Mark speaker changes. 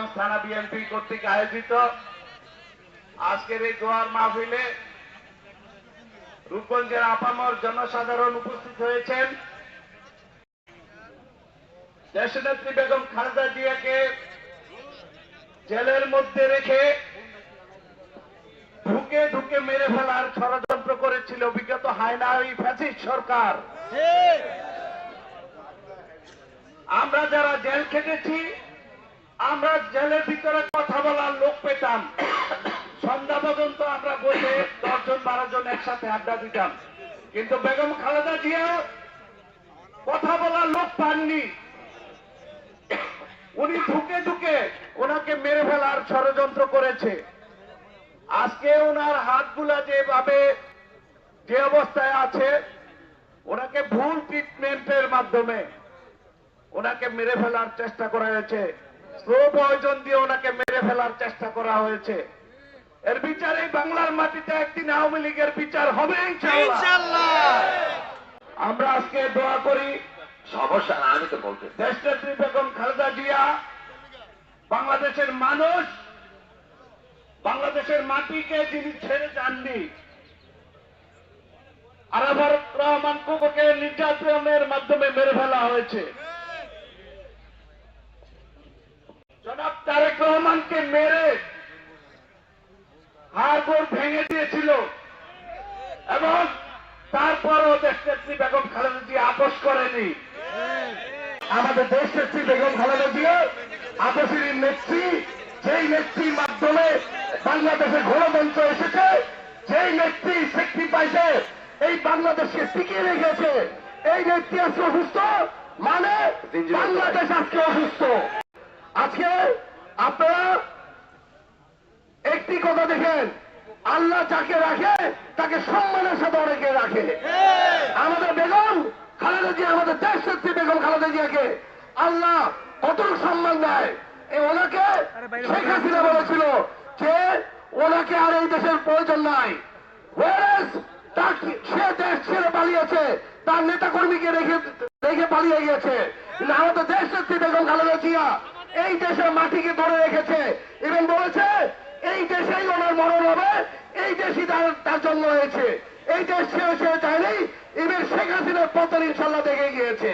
Speaker 1: রূপগঞ্জ থানা বিএনপি কর্তৃক আয়োজিত আজকের এই দোয়ার মাহফিলে রূপগঞ্জের আপামর জনসাধারণ উপস্থিত হয়েছেন। দেশনেত্রী বেগম খালেদা জিয়াকে জেলের মধ্যে রেখে ঢুকে ঢুকে মেরে ফেলার ষড়যন্ত্র করেছিল বিগত হায়নারি ফ্যাসিস্ট সরকার। আমরা যারা জেল খেটেছি আমরা জেলের ভিতরে কথা বলার লোক পেতাম। সন্ধ্যা পর্যন্ত আমরা বসে দশজন বারো জন একসাথে আড্ডা দিতাম। কিন্তু বেগম খালেদা জিয়া কথা বলার লোক পাননি। উনি ঢুকে ঢুকে ওনাকে মেরে ফেলার ষড়যন্ত্র করেছে। আজকে ওনার হাতগুলা যেভাবে যে অবস্থায় আছে, ওনাকে ভুল ট্রিটমেন্টের মাধ্যমে ওনাকে মেরে ফেলার চেষ্টা করা হয়েছে। স্লো পয়জন দিয়ে ওনাকে মেরে ফেলার চেষ্টা করা হয়েছে। এর বিচার এই বাংলার মাটিতে একদিন আওয়ামী লীগের বিচার হবে আমরা আজকে দোয়া করি
Speaker 2: সমস্যা আমি তো বলতে
Speaker 1: দেশনেত্রী বেগম খালেদা জিয়া বাংলাদেশের মানুষ বাংলাদেশের মাটিকে যিনি ছেড়ে যাননি আরাফার রহমান কুকুরকে নির্যাতনের মাধ্যমে মেরে ফেলা হয়েছে। জনাব তারেক রহমানকে মেরে হাড়গোড় ভেঙে দিয়েছিল এবং তারপরও দেশনেত্রী বেগম খালেদা জিয়া আপোষ করেনি। আমাদের দেশ নেত্রী বেগম খালেদা জিয়া আপসের নেত্রী যেই নেত্রীর মাধ্যমে বাংলাদেশের গণতন্ত্র এসেছে যেই নেত্রী স্যাক্রিফাইসে এই বাংলাদেশকে টিকিয়ে রেখেছে। এই নেত্রী আজকে অসুস্থ মানে বাংলাদেশ আজকে অসুস্থ। আজকে আপনারা একটি কথা দেখেন আল্লাহ যাকে রাখে তাকে সম্মানের সাথে অনেকে রাখে। আমাদের বেগম খালেদা জিয়া আমাদের দেশ নেত্রী বেগম খালেদা জিয়াকে আল্লাহ কতটুকু সম্মান দেয় এই ওনাকে শেখ হাসিনা বলেছিল যে ওনাকে আর এই দেশের প্রয়োজন নাই। সে দেশ ছেড়ে পালিয়েছে তার নেতা কর্মীকে রেখে রেখে পালিয়ে গিয়েছে। আমাদের দেশ নেত্রী বেগম খালেদা জিয়া এই দেশের মাটিকে ধরে রেখেছে। এবং বলেছে, এই দেশেই ওনার মরণ হবে, এই দেশই তার জন্ম হয়েছে। এই দেশ সে ছেড়ে ইভেন শেখ হাসিনার পতন ইনশাল্লাহ দেখে গিয়েছে।